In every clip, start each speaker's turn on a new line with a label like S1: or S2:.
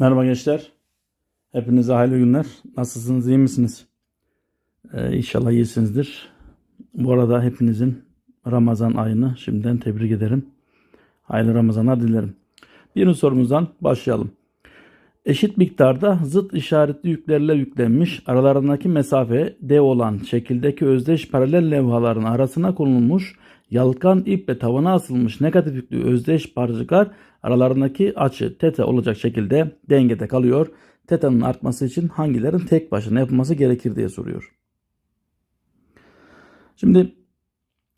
S1: Merhaba gençler. Hepinize hayırlı günler. Nasılsınız? iyi misiniz? Ee, inşallah iyisinizdir. Bu arada hepinizin Ramazan ayını şimdiden tebrik ederim. Hayırlı Ramazanlar dilerim. Birinci sorumuzdan başlayalım. Eşit miktarda zıt işaretli yüklerle yüklenmiş aralarındaki mesafe d olan şekildeki özdeş paralel levhaların arasına konulmuş yalkan iple tavana asılmış negatif yüklü özdeş parçacıklar aralarındaki açı teta olacak şekilde dengede kalıyor. Teta'nın artması için hangilerin tek başına yapılması gerekir diye soruyor. Şimdi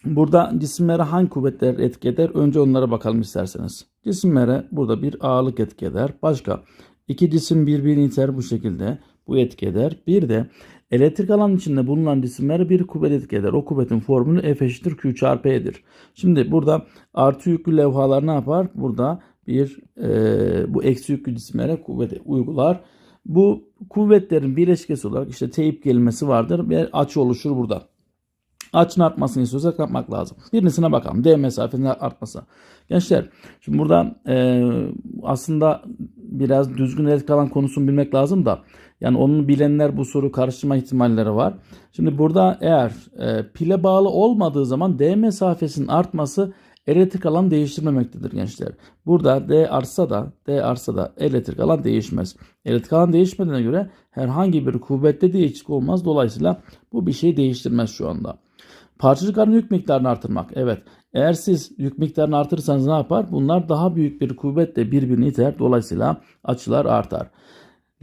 S1: burada cisimlere hangi kuvvetler etki eder? Önce onlara bakalım isterseniz. Cisimlere burada bir ağırlık etki eder. Başka iki cisim birbirini iter bu şekilde. Bu etki eder. Bir de elektrik alan içinde bulunan cisimlere bir kuvvet etki eder. O kuvvetin formülü F eşittir Q çarpı E'dir. Şimdi burada artı yüklü levhalar ne yapar? Burada bir e, bu eksi yüklü cisimlere kuvvet uygular. Bu kuvvetlerin bileşkesi olarak işte teyip kelimesi vardır ve açı oluşur burada. Açının artmasını istiyorsak yapmak lazım. Birincisine bakalım. D mesafesinin artması. Gençler şimdi burada e, aslında biraz düzgün elektrik alan konusunu bilmek lazım da yani onu bilenler bu soru karıştırma ihtimalleri var. Şimdi burada eğer e, pile bağlı olmadığı zaman D mesafesinin artması elektrik alan değiştirmemektedir gençler. Burada D artsa da D artsa da elektrik alan değişmez. Elektrik alan değişmediğine göre herhangi bir kuvvette değişiklik olmaz. Dolayısıyla bu bir şey değiştirmez şu anda. Parçacıkların yük miktarını artırmak. Evet. Eğer siz yük miktarını artırırsanız ne yapar? Bunlar daha büyük bir kuvvetle birbirini iter. Dolayısıyla açılar artar.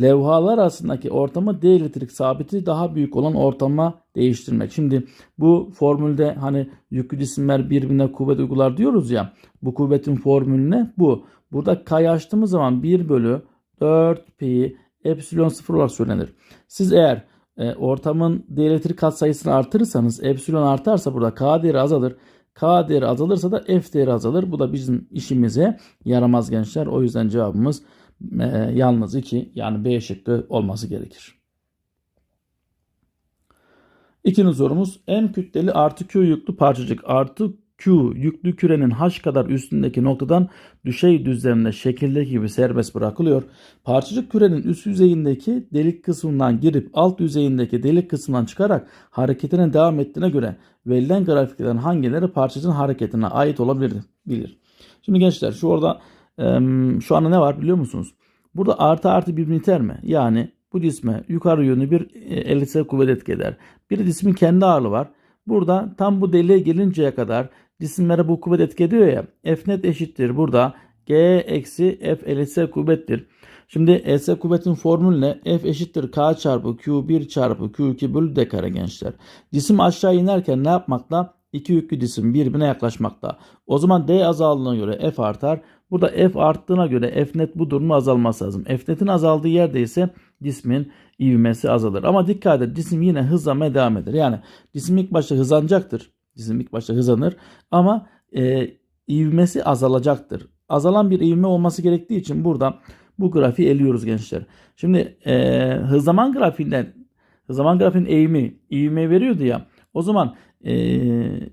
S1: Levhalar arasındaki ortamı D elektrik sabiti daha büyük olan ortama değiştirmek. Şimdi bu formülde hani yüklü cisimler birbirine kuvvet uygular diyoruz ya. Bu kuvvetin formülü ne? Bu. Burada K'yı açtığımız zaman 1 bölü 4 pi epsilon 0 olarak söylenir. Siz eğer e, ortamın D katsayısını artırırsanız epsilon artarsa burada K değeri azalır. K değeri azalırsa da F değeri azalır. Bu da bizim işimize yaramaz gençler. O yüzden cevabımız e, yalnız 2 yani B şıkkı olması gerekir. İkinci sorumuz M kütleli artı Q yüklü parçacık artı Q yüklü kürenin H kadar üstündeki noktadan düşey düzlemde şekildeki gibi serbest bırakılıyor. Parçacık kürenin üst yüzeyindeki delik kısmından girip alt yüzeyindeki delik kısmından çıkarak hareketine devam ettiğine göre verilen grafiklerin hangileri parçacığın hareketine ait olabilir? Bilir. Şimdi gençler şu orada şu anda ne var biliyor musunuz? Burada artı artı birbirini iter mi? Yani bu cisme yukarı yönlü bir elitsel kuvvet etki eder. Bir cismin kendi ağırlığı var. Burada tam bu deliğe gelinceye kadar cisimlere bu kuvvet etki ediyor ya. F net eşittir. Burada G eksi F elitsel kuvvettir. Şimdi elitsel kuvvetin formülü ne? F eşittir K çarpı Q1 çarpı Q2 bölü D kare gençler. Cisim aşağı inerken ne yapmakta? İki yüklü cisim birbirine yaklaşmakta. O zaman D azaldığına göre F artar. Burada F arttığına göre F net bu durumu azalması lazım. F netin azaldığı yerde ise cismin ivmesi azalır. Ama dikkat edin cisim yine hızlanmaya devam eder. Yani cisim ilk başta hızlanacaktır. Cisim ilk başta hızlanır ama e, ivmesi azalacaktır. Azalan bir ivme olması gerektiği için burada bu grafiği eliyoruz gençler. Şimdi e, hızlaman grafiğinden hızlaman grafiğin eğimi ivme veriyordu ya. O zaman e,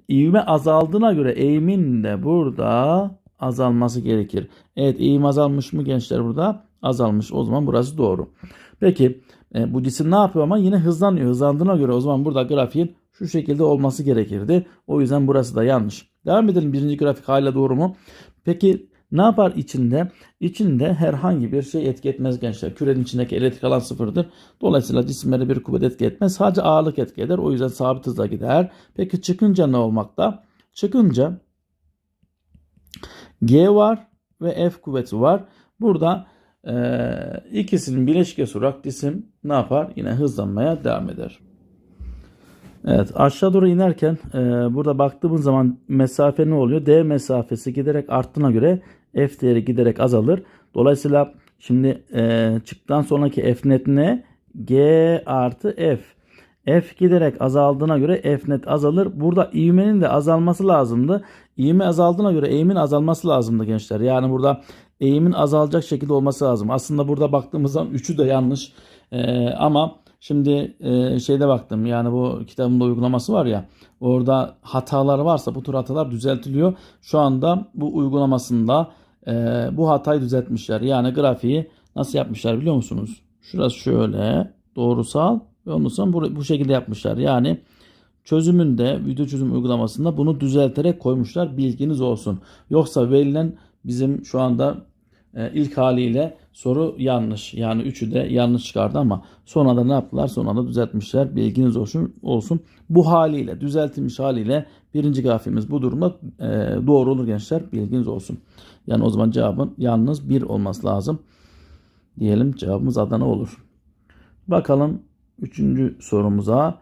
S1: ivme azaldığına göre eğimin de burada azalması gerekir. Evet eğim azalmış mı gençler burada? Azalmış. O zaman burası doğru. Peki e, bu cisim ne yapıyor ama yine hızlanıyor. Hızlandığına göre o zaman burada grafiğin şu şekilde olması gerekirdi. O yüzden burası da yanlış. Devam edelim. Birinci grafik hala doğru mu? Peki ne yapar içinde? İçinde herhangi bir şey etki etmez gençler. Kürenin içindeki elektrik alan sıfırdır. Dolayısıyla cisimlere bir kuvvet etki etmez. Sadece ağırlık etki eder. O yüzden sabit hızla gider. Peki çıkınca ne olmakta? Çıkınca G var ve F kuvveti var. Burada e, ikisinin bileşkesi olarak cisim ne yapar? Yine hızlanmaya devam eder. Evet aşağı doğru inerken e, burada baktığımız zaman mesafe ne oluyor? D mesafesi giderek arttığına göre F değeri giderek azalır. Dolayısıyla şimdi e, çıktıktan sonraki F net ne? G artı F. F giderek azaldığına göre F net azalır. Burada ivmenin de azalması lazımdı. İvme azaldığına göre eğimin azalması lazımdı gençler. Yani burada eğimin azalacak şekilde olması lazım. Aslında burada baktığımız zaman üçü de yanlış. Ee, ama şimdi e, şeyde baktım yani bu kitabımda uygulaması var ya orada hatalar varsa bu tür hatalar düzeltiliyor. Şu anda bu uygulamasında e, bu hatayı düzeltmişler. Yani grafiği nasıl yapmışlar biliyor musunuz? Şurası şöyle doğrusal ve ondan sonra bu, bu şekilde yapmışlar. Yani çözümünde video çözüm uygulamasında bunu düzelterek koymuşlar. Bilginiz olsun. Yoksa verilen bizim şu anda e, ilk haliyle soru yanlış. Yani üçü de yanlış çıkardı ama sonra da ne yaptılar? Sonra da düzeltmişler. Bilginiz olsun. olsun. Bu haliyle düzeltilmiş haliyle birinci grafimiz bu durumda e, doğru olur gençler. Bilginiz olsun. Yani o zaman cevabın yalnız bir olması lazım. Diyelim cevabımız Adana olur. Bakalım üçüncü sorumuza.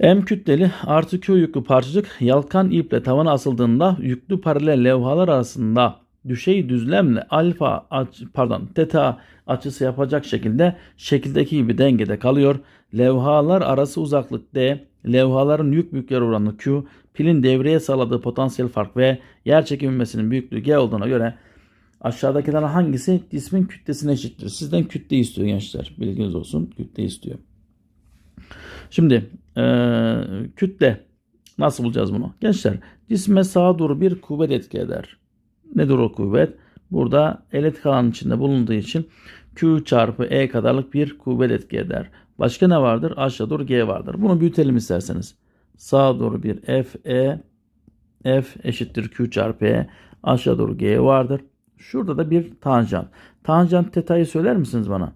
S1: M kütleli artı Q yüklü parçacık yalkan iple tavana asıldığında yüklü paralel levhalar arasında düşey düzlemle alfa pardon teta açısı yapacak şekilde şekildeki gibi dengede kalıyor. Levhalar arası uzaklık D, levhaların yük büyükleri oranı Q, pilin devreye sağladığı potansiyel fark ve yer çekilmesinin büyüklüğü G olduğuna göre aşağıdakilerden hangisi cismin kütlesine eşittir? Sizden kütle istiyor gençler. Bilginiz olsun. Kütle istiyor. Şimdi ee, kütle nasıl bulacağız bunu? Gençler cisme sağa doğru bir kuvvet etki eder. Nedir o kuvvet? Burada elektrik alanın içinde bulunduğu için Q çarpı E kadarlık bir kuvvet etki eder. Başka ne vardır? Aşağı doğru G vardır. Bunu büyütelim isterseniz. Sağa doğru bir F, E, F eşittir Q çarpı E. Aşağı doğru G vardır. Şurada da bir tanjant. Tanjant teta'yı söyler misiniz bana?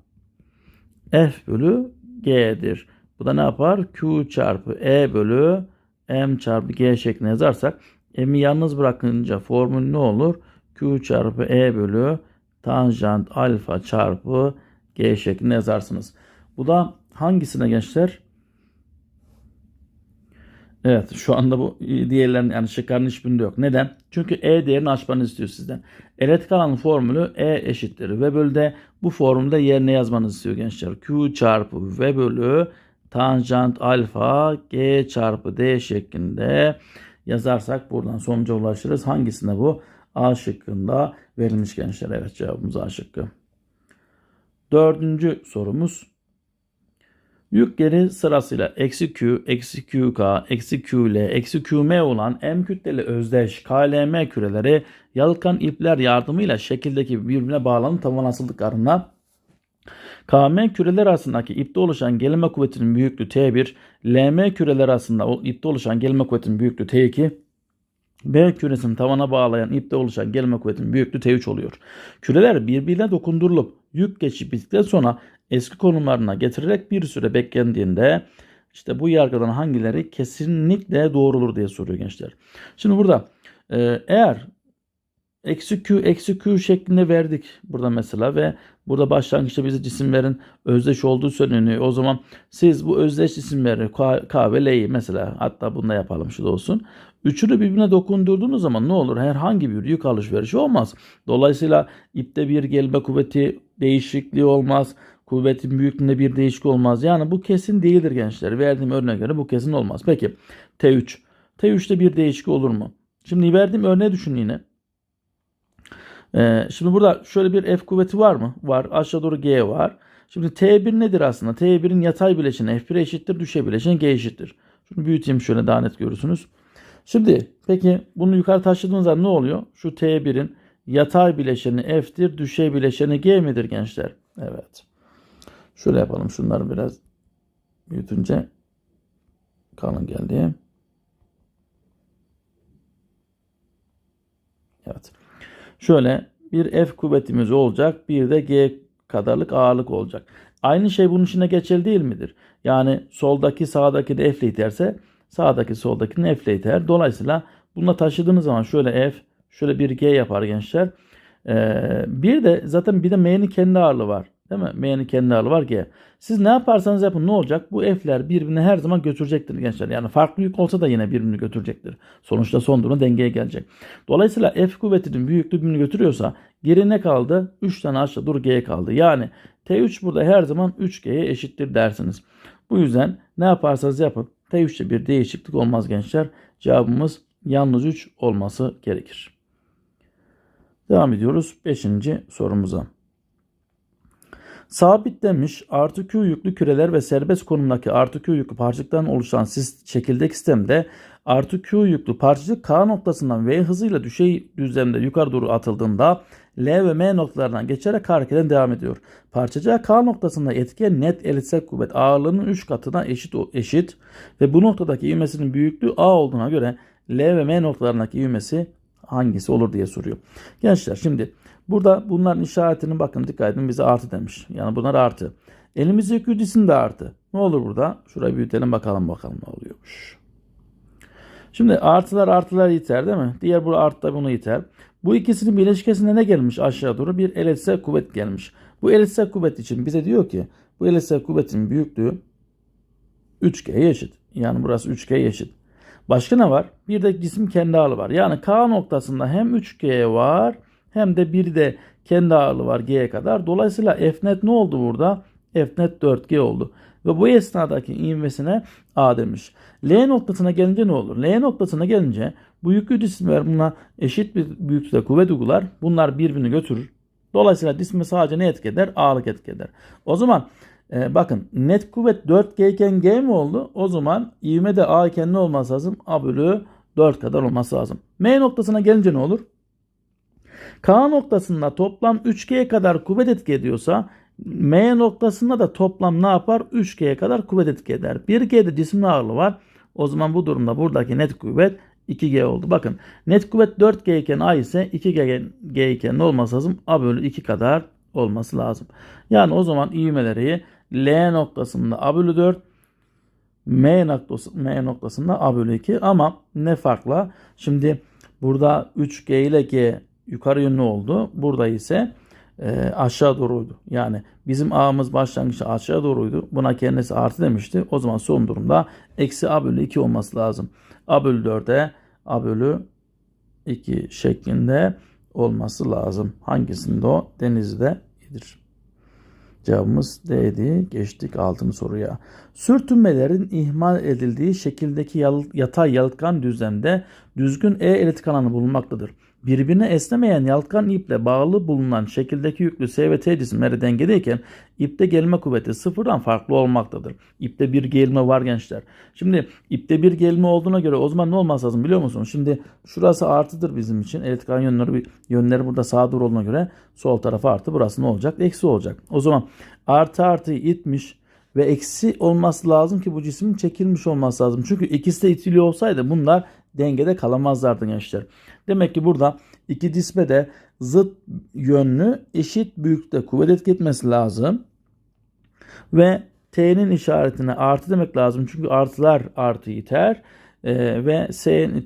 S1: F bölü G'dir. Bu da ne yapar? Q çarpı E bölü M çarpı G şeklinde yazarsak M'i yalnız bırakınca formül ne olur? Q çarpı E bölü tanjant alfa çarpı G şeklinde yazarsınız. Bu da hangisine gençler? Evet şu anda bu diğerlerin yani şıkların hiçbirinde yok. Neden? Çünkü E değerini açmanızı istiyor sizden. Elektrik alanın formülü E eşittir. V bölü de bu formülde yerine yazmanızı istiyor gençler. Q çarpı V bölü tanjant alfa G çarpı D şeklinde yazarsak buradan sonuca ulaşırız. Hangisinde bu? A şıkkında verilmiş gençler. Evet cevabımız A şıkkı. Dördüncü sorumuz. Yük geri sırasıyla eksi Q, eksi QK, eksi QL, eksi QM olan M kütleli özdeş KLM küreleri yalıtkan ipler yardımıyla şekildeki birbirine bağlanıp tavan asıldıklarında KM küreler arasındaki ipte oluşan gelme kuvvetinin büyüklüğü T1, LM küreler arasında ipte oluşan gelme kuvvetinin büyüklüğü T2, B küresini tavana bağlayan ipte oluşan gelme kuvvetinin büyüklüğü T3 oluyor. Küreler birbirine dokundurulup yük geçip bittikten sonra eski konumlarına getirilerek bir süre beklendiğinde işte bu yargıdan hangileri kesinlikle doğrulur diye soruyor gençler. Şimdi burada e, eğer eksi Q eksi Q şeklinde verdik burada mesela ve burada başlangıçta bize cisimlerin özdeş olduğu söyleniyor. O zaman siz bu özdeş cisimleri K, K ve L'yi mesela hatta bunu da yapalım şu da olsun. Üçünü birbirine dokundurduğunuz zaman ne olur? Herhangi bir yük alışverişi olmaz. Dolayısıyla ipte bir gelme kuvveti değişikliği olmaz. Kuvvetin büyüklüğünde bir değişik olmaz. Yani bu kesin değildir gençler. Verdiğim örneğe göre bu kesin olmaz. Peki T3. T3'te bir değişik olur mu? Şimdi verdiğim örneği düşün yine. Ee, şimdi burada şöyle bir F kuvveti var mı? Var. Aşağı doğru G var. Şimdi T1 nedir aslında? T1'in yatay bileşeni F1 eşittir. Düşey bileşeni G eşittir. Şunu büyüteyim şöyle daha net görürsünüz. Şimdi peki bunu yukarı taşıdığınız zaman ne oluyor? Şu T1'in yatay bileşeni F'tir. Düşey bileşeni G midir gençler? Evet. Şöyle yapalım. Şunları biraz büyütünce kalın geldi. Evet. Şöyle bir F kuvvetimiz olacak. Bir de G kadarlık ağırlık olacak. Aynı şey bunun içine geçerli değil midir? Yani soldaki sağdaki de F ile sağdaki soldakini F ile iter. Dolayısıyla bununla taşıdığınız zaman şöyle F şöyle bir G yapar gençler. Ee, bir de zaten bir de M'nin kendi ağırlığı var. Değil mi? M'nin kendi ağırlığı var G. Siz ne yaparsanız yapın ne olacak? Bu F'ler birbirini her zaman götürecektir gençler. Yani farklı yük olsa da yine birbirini götürecektir. Sonuçta son durumda dengeye gelecek. Dolayısıyla F kuvvetinin büyüklüğü birbirini götürüyorsa geri ne kaldı? 3 tane aşağı dur G kaldı. Yani T3 burada her zaman 3G'ye eşittir dersiniz. Bu yüzden ne yaparsanız yapın T3'te bir değişiklik olmaz gençler. Cevabımız yalnız 3 olması gerekir. Devam ediyoruz 5. sorumuza. Sabit demiş artı Q yüklü küreler ve serbest konumdaki artı Q yüklü parçacıktan oluşan şekildeki sistemde artı Q yüklü parçacık K noktasından V hızıyla düşey düzlemde yukarı doğru atıldığında L ve M noktalarından geçerek hareketen devam ediyor. Parçacığa K noktasında etkiye net elitsel kuvvet ağırlığının 3 katına eşit eşit ve bu noktadaki ivmesinin büyüklüğü A olduğuna göre L ve M noktalarındaki ivmesi hangisi olur diye soruyor. Gençler şimdi burada bunların işaretinin bakın dikkat edin bize artı demiş. Yani bunlar artı. Elimizdeki cisim de artı. Ne olur burada? Şurayı büyütelim bakalım bakalım ne oluyormuş. Şimdi artılar artılar iter değil mi? Diğer bu artı da bunu iter. Bu ikisinin bileşkesinde ne gelmiş aşağı doğru? Bir elitsel kuvvet gelmiş. Bu elitsel kuvvet için bize diyor ki bu elitsel kuvvetin büyüklüğü 3G'ye eşit. Yani burası 3G'ye eşit. Başka ne var? Bir de cisim kendi ağırlığı var. Yani K noktasında hem 3G var hem de bir de kendi ağırlığı var G'ye kadar. Dolayısıyla F net ne oldu burada? F net 4G oldu. Ve bu esnadaki ivmesine A demiş. L noktasına gelince ne olur? L noktasına gelince bu yüklü cisimler buna eşit bir büyüklükte kuvvet uygular. Bunlar birbirini götürür. Dolayısıyla cisme sadece ne etki eder? Ağırlık etki eder. O zaman e, bakın net kuvvet 4G iken G mi oldu? O zaman ivme de A iken ne olması lazım? A bölü 4 kadar olması lazım. M noktasına gelince ne olur? K noktasında toplam 3G'ye kadar kuvvet etki ediyorsa M noktasında da toplam ne yapar? 3G'ye kadar kuvvet etki eder. 1G'de cismin ağırlığı var. O zaman bu durumda buradaki net kuvvet 2G oldu. Bakın net kuvvet 4G iken A ise 2G G iken ne olması lazım? A bölü 2 kadar olması lazım. Yani o zaman ivmeleri L noktasında A bölü 4 M, noktası, M noktasında A bölü 2 ama ne farkla? Şimdi burada 3G ile G yukarı yönlü oldu. Burada ise e, aşağı doğruydu. Yani bizim A'mız başlangıçta aşağı doğruydu. Buna kendisi artı demişti. O zaman son durumda eksi A bölü 2 olması lazım. A bölü 4'e A bölü 2 şeklinde olması lazım. Hangisinde o? Denizde idir. Cevabımız D'di. Geçtik altın soruya. Sürtünmelerin ihmal edildiği şekildeki yatay yalıtkan düzlemde düzgün E elektrik alanı bulunmaktadır. Birbirine esnemeyen yalıtkan iple bağlı bulunan şekildeki yüklü S ve T cisimleri dengedeyken ipte gelme kuvveti sıfırdan farklı olmaktadır. İpte bir gelme var gençler. Şimdi ipte bir gelme olduğuna göre o zaman ne olması lazım biliyor musunuz? Şimdi şurası artıdır bizim için. Elektrik yönleri, yönleri burada sağa doğru olduğuna göre sol tarafa artı burası ne olacak? Eksi olacak. O zaman artı artıyı itmiş ve eksi olması lazım ki bu cismin çekilmiş olması lazım. Çünkü ikisi de itiliyor olsaydı bunlar dengede kalamazlardı gençler. Demek ki burada iki cisme de zıt yönlü eşit büyüklükte kuvvet etki etmesi lazım. Ve T'nin işaretine artı demek lazım. Çünkü artılar artı iter. Ee, ve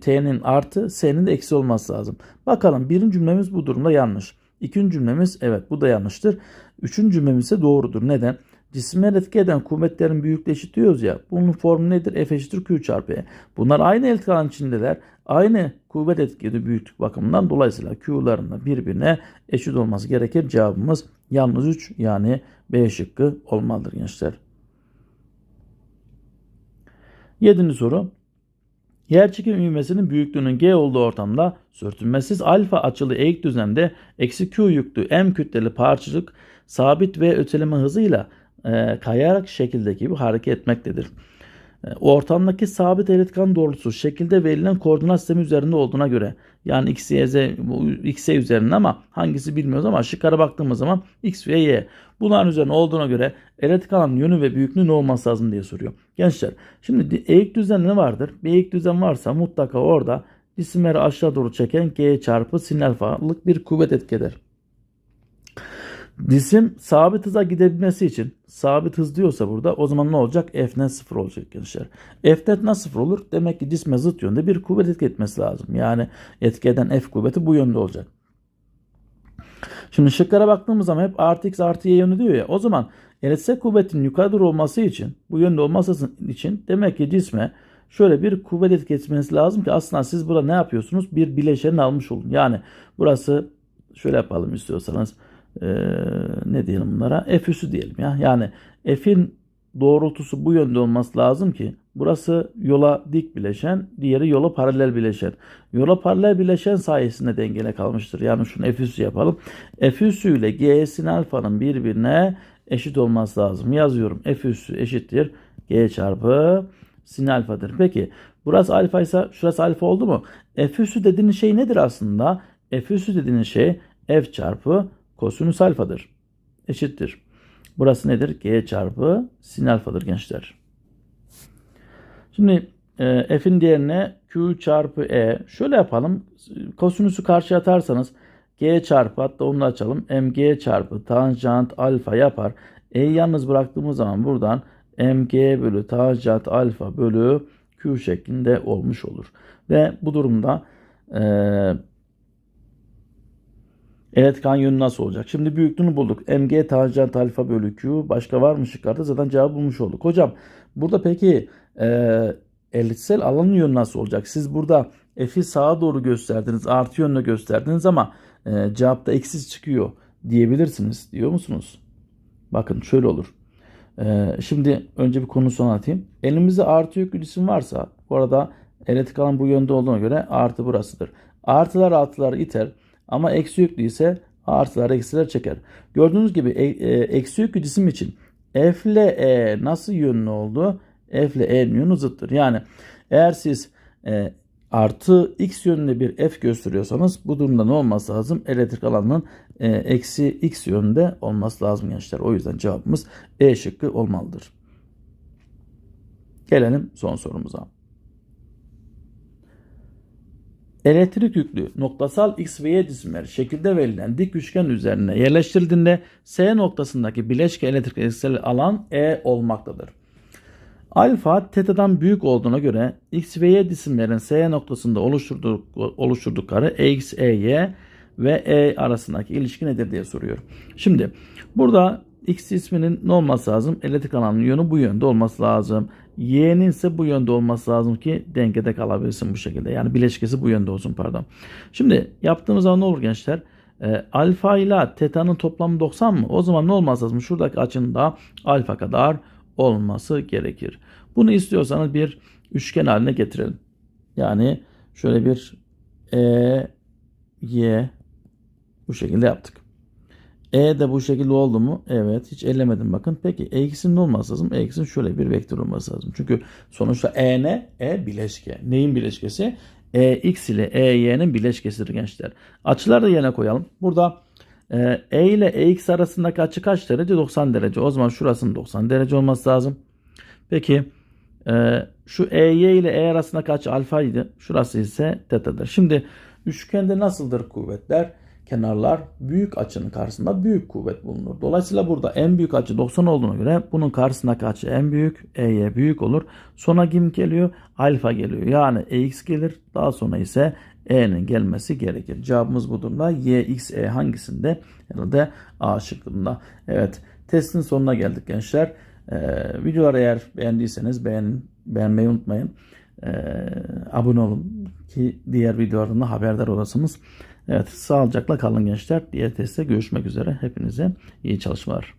S1: T'nin artı S'nin de eksi olması lazım. Bakalım birinci cümlemiz bu durumda yanlış. İkinci cümlemiz evet bu da yanlıştır. Üçüncü cümlemiz ise doğrudur. Neden? Cisimler etki eden kuvvetlerin büyüklüğü eşit diyoruz ya. Bunun formu nedir? F eşittir Q çarpı E. Bunlar aynı alanı içindeler. Aynı kuvvet etkili büyüklük bakımından dolayısıyla Q'ların da birbirine eşit olması gerekir. Cevabımız yalnız 3 yani B şıkkı olmalıdır gençler. Yedinci soru. Yerçekim ivmesinin büyüklüğünün G olduğu ortamda sürtünmesiz alfa açılı eğik düzlemde eksi Q yüklü M kütleli parçacık sabit ve öteleme hızıyla e, kayarak şekildeki gibi hareket etmektedir. E, ortamdaki sabit elektron doğrultusu şekilde verilen koordinat sistemi üzerinde olduğuna göre yani x, y, z, x, y üzerinde ama hangisi bilmiyoruz ama şıklara baktığımız zaman x ve y. Bunların üzerine olduğuna göre elektrik alanın yönü ve büyüklüğü ne olması lazım diye soruyor. Gençler şimdi eğik düzen ne vardır? Bir eğik düzen varsa mutlaka orada cisimleri aşağı doğru çeken g çarpı sin alfalık bir kuvvet etki eder. Cisim sabit hıza gidebilmesi için sabit hız diyorsa burada o zaman ne olacak? F net sıfır olacak gençler. F net nasıl sıfır olur? Demek ki cisme zıt yönde bir kuvvet etki etmesi lazım. Yani etki eden F kuvveti bu yönde olacak. Şimdi şıklara baktığımız zaman hep artı x artı y yönü diyor ya. O zaman elitsel kuvvetin yukarı olması için bu yönde olması için demek ki cisme şöyle bir kuvvet etki etmesi lazım ki aslında siz burada ne yapıyorsunuz? Bir bileşeni almış olun. Yani burası şöyle yapalım istiyorsanız ee, ne diyelim bunlara F üssü diyelim ya. Yani F'in doğrultusu bu yönde olması lazım ki burası yola dik bileşen, diğeri yola paralel bileşen. Yola paralel bileşen sayesinde dengele kalmıştır. Yani şunu F üssü yapalım. F üssü ile G'sin alfanın birbirine eşit olması lazım. Yazıyorum. F üssü eşittir. G çarpı sin alfadır. Peki burası alfa ise şurası alfa oldu mu? F üssü dediğiniz şey nedir aslında? F üssü dediğiniz şey F çarpı kosinüs alfadır. Eşittir. Burası nedir? G çarpı sin alfadır gençler. Şimdi e, f'in değerine q çarpı e. Şöyle yapalım. Kosinüsü karşıya atarsanız g çarpı hatta onu açalım. mg çarpı tanjant alfa yapar. E'yi yalnız bıraktığımız zaman buradan mg bölü tanjant alfa bölü q şeklinde olmuş olur. Ve bu durumda e, Eletkan yönü nasıl olacak? Şimdi büyüklüğünü bulduk. mg tanjant alfa bölü q. Başka var mı şıklarda? Zaten cevabı bulmuş olduk. Hocam burada peki e, elitsel alanın yönü nasıl olacak? Siz burada f'i sağa doğru gösterdiniz. Artı yönüne gösterdiniz ama e, cevapta eksiz çıkıyor diyebilirsiniz. Diyor musunuz? Bakın şöyle olur. E, şimdi önce bir konusu anlatayım. Elimizde artı yüklü cisim varsa bu arada elektrik alan bu yönde olduğuna göre artı burasıdır. Artılar artılar iter. Ama eksi yüklü ise artılar eksiler çeker. Gördüğünüz gibi e, e, eksi yüklü cisim için F ile E nasıl yönlü oldu? F ile E'nin yönü zıttır. Yani eğer siz e, artı x yönünde bir F gösteriyorsanız bu durumda ne olması lazım? Elektrik alanının e, eksi x yönünde olması lazım gençler. O yüzden cevabımız E şıkkı olmalıdır. Gelelim son sorumuza. Elektrik yüklü noktasal X ve Y cisimler şekilde verilen dik üçgen üzerine yerleştirildiğinde S noktasındaki bileşke elektrik elektriksel alan E olmaktadır. Alfa tetadan büyük olduğuna göre X ve Y cisimlerin S noktasında oluşturduk, oluşturdukları EX, EY ve E arasındaki ilişki nedir diye soruyor. Şimdi burada X cisminin ne olması lazım? Elektrik alanının yönü bu yönde olması lazım. Y'nin ise bu yönde olması lazım ki dengede kalabilsin bu şekilde. Yani bileşkesi bu yönde olsun pardon. Şimdi yaptığımız zaman ne olur gençler? E, alfa ile teta'nın toplamı 90 mı? O zaman ne olması lazım? Şuradaki açının da alfa kadar olması gerekir. Bunu istiyorsanız bir üçgen haline getirelim. Yani şöyle bir E, Y bu şekilde yaptık. E de bu şekilde oldu mu? Evet. Hiç ellemedim bakın. Peki X'in ne olması lazım? X'in şöyle bir vektör olması lazım. Çünkü sonuçta E ne? E bileşke. Neyin bileşkesi? E X ile E Y'nin bileşkesidir gençler. Açıları da yerine koyalım. Burada e, E ile E X arasındaki açı kaç derece? 90 derece. O zaman şurasının 90 derece olması lazım. Peki e, şu EY ile E arasındaki açı alfaydı. Şurası ise tetadır. Şimdi üçgende nasıldır kuvvetler? Kenarlar büyük açının karşısında büyük kuvvet bulunur. Dolayısıyla burada en büyük açı 90 olduğuna göre bunun karşısındaki açı en büyük, EY büyük olur. Sonra kim geliyor? Alfa geliyor. Yani EX gelir. Daha sonra ise E'nin gelmesi gerekir. Cevabımız bu durumda Y, X, E hangisinde? Herhalde A şıkkında. Evet testin sonuna geldik gençler. Ee, videoları eğer beğendiyseniz beğenin, beğenmeyi unutmayın. Ee, abone olun ki diğer videolardan da haberdar olasınız. Evet sağlıcakla kalın gençler. Diğer testte görüşmek üzere. Hepinize iyi çalışmalar.